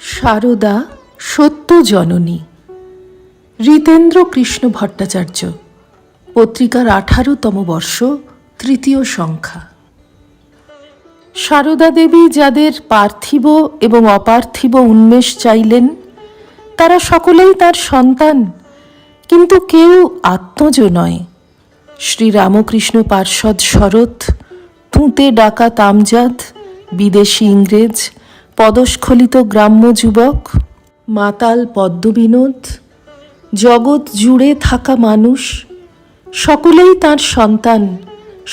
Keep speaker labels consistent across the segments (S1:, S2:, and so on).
S1: সারদা সত্য জননী। ঋতেন্দ্র কৃষ্ণ ভট্টাচার্য পত্রিকার আঠারোতম বর্ষ তৃতীয় সংখ্যা। সারদা দেবী যাদের পার্থিব এবং অপার্থিব উন্মেষ চাইলেন, তারা সকলেই তার সন্তান, কিন্তু কেউ আত্মজ নয়। শ্রীরামকৃষ্ণ পার্ষদ শরৎ তুঁতে ডাকা তামজাদ, বিদেশি ইংরেজ, পদস্খলিত গ্রাম্য যুবক, মাতাল পদ্মবিনোদ, জগৎ জুড়ে থাকা মানুষ, সকলেই তার সন্তান,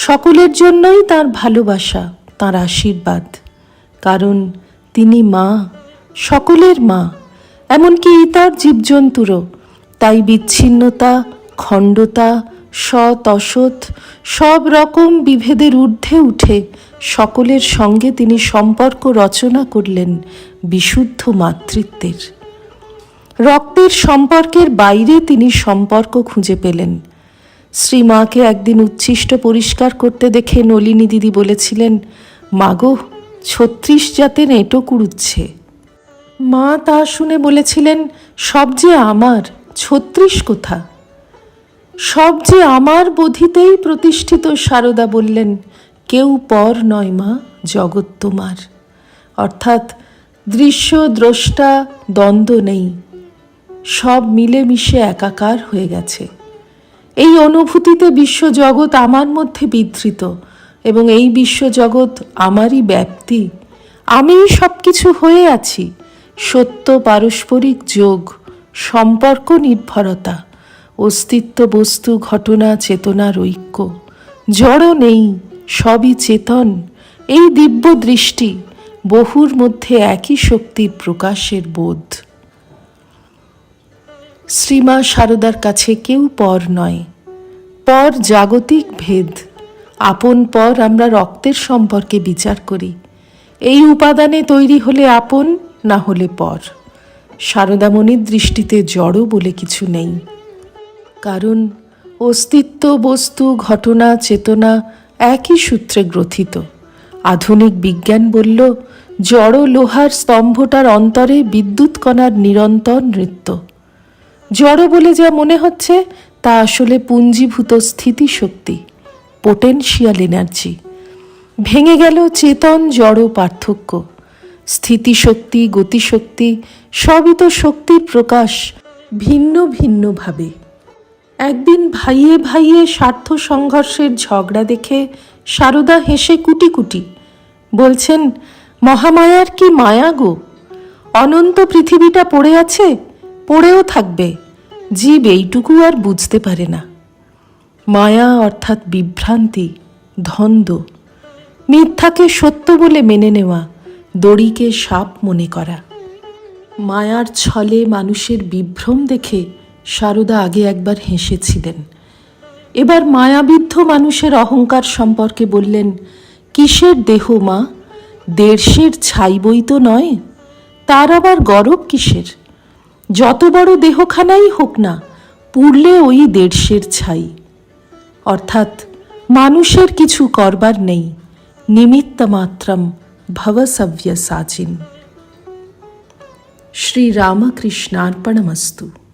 S1: সকলের জন্যই তার ভালোবাসা। তার আশীর্বাদ, কারণ তিনি মা, সকলের মা, এমনকি তার জীবজন্তুরও। তাই বিচ্ছিন্নতা, খণ্ডতা, সৎ, অসৎ, সব রকম বিভেদের ঊর্ধ্বে উঠে সকলের সঙ্গে তিনি সম্পর্ক রচনা করলেন বিশুদ্ধ মাতৃত্বের। রক্তের সম্পর্কের বাইরে তিনি সম্পর্ক খুঁজে পেলেন। শ্রীমাকে একদিন উচ্ছিষ্ট পরিষ্কার করতে দেখে নলিনী দিদি বলেছিলেন মাগো, ছত্রিশ জাতের এঁটো কুড়ুচ্ছে মা তা শুনে বলেছিলেন, সব যে আমার, ছত্রিশ কোথা? সব যে আমার বোধিতেই প্রতিষ্ঠিত সারদা বললেন, কেউ পর নয় মা, জগৎ তোমার। অর্থাৎ দৃশ্য, দ্রষ্টা, দ্বন্দ্ব নেই। সব মিলেমিশে একাকার হয়ে গেছে। এই অনুভূতিতে বিশ্বজগৎ আমার মধ্যে বিধৃত। এবং এই বিশ্বজগৎ আমারই ব্যাপ্তি। আমিই সব কিছু হয়ে আছি। সত্য পারস্পরিক যোগ, সম্পর্ক নির্ভরতা, অস্তিত্ব বস্তু ঘটনা চেতনার ঐক্য। জড় নেই, সবই চেতন। এই দিব্য দৃষ্টি বহুর মধ্যে একই শক্তির প্রকাশের বোধ। শ্রীমা সারদার কাছে কেউ পর নয়। পর জাগতিক ভেদ। আপন পর আমরা রক্তের সম্পর্কে বিচার করি। এই উপাদানে তৈরি হলে আপন, না হলে পর। সারদামণির দৃষ্টিতে জড় বলে কিছু নেই। কারণ অস্তিত্ব, বস্তু, ঘটনা, চেতনা একই সূত্রে গ্রথিত। আধুনিক বিজ্ঞান বলল, জড় লোহার স্তম্ভটার অন্তরে বিদ্যুৎ কণার নিরন্তর নৃত্য। জড় বলে যা মনে হচ্ছে, তা আসলে পুঞ্জীভূত স্থিতিশক্তি। পোটেনশিয়াল এনার্জি ভেঙে গেল চেতন, জড়, পার্থক্য। স্থিতিশক্তি, গতিশক্তি, সবই তো শক্তির প্রকাশ ভিন্ন ভিন্নভাবে একদিন ভাইয়ে ভাইয়ে স্বার্থ সংঘর্ষের ঝগড়া দেখে সারদা হেসে কুটি কুটি, বলছেন, মহামায়ার কি মায়া গো? অনন্ত পৃথিবীটা পড়ে আছে, পড়েও থাকবে। জীব এইটুকু আর বুঝতে পারে না। মায়া অর্থাৎ বিভ্রান্তি, ধন্দ। মিথ্যাকে সত্য বলে মেনে নেওয়া, দড়িকে সাপ মনে করা। মায়ার ছলে মানুষের বিভ্রম দেখে সারদা আগে একবার হেসেছিলেন। এবার মায়াবিদ্ধ মানুষের অহংকার সম্পর্কে বললেন, কিসের দেহ মা? দেড়শের ছাই বই তো নয়। তার আবার গরব কিসের? যত বড় দেহখানাই হোক না, পুড়লে ওই দেড়শের ছাই। অর্থাৎ মানুষের কিছু করবার নেই নিমিত্ত মাত্রম ভবসব্য সাচিন শ্রীরামকৃষ্ণার্পণমস্তু।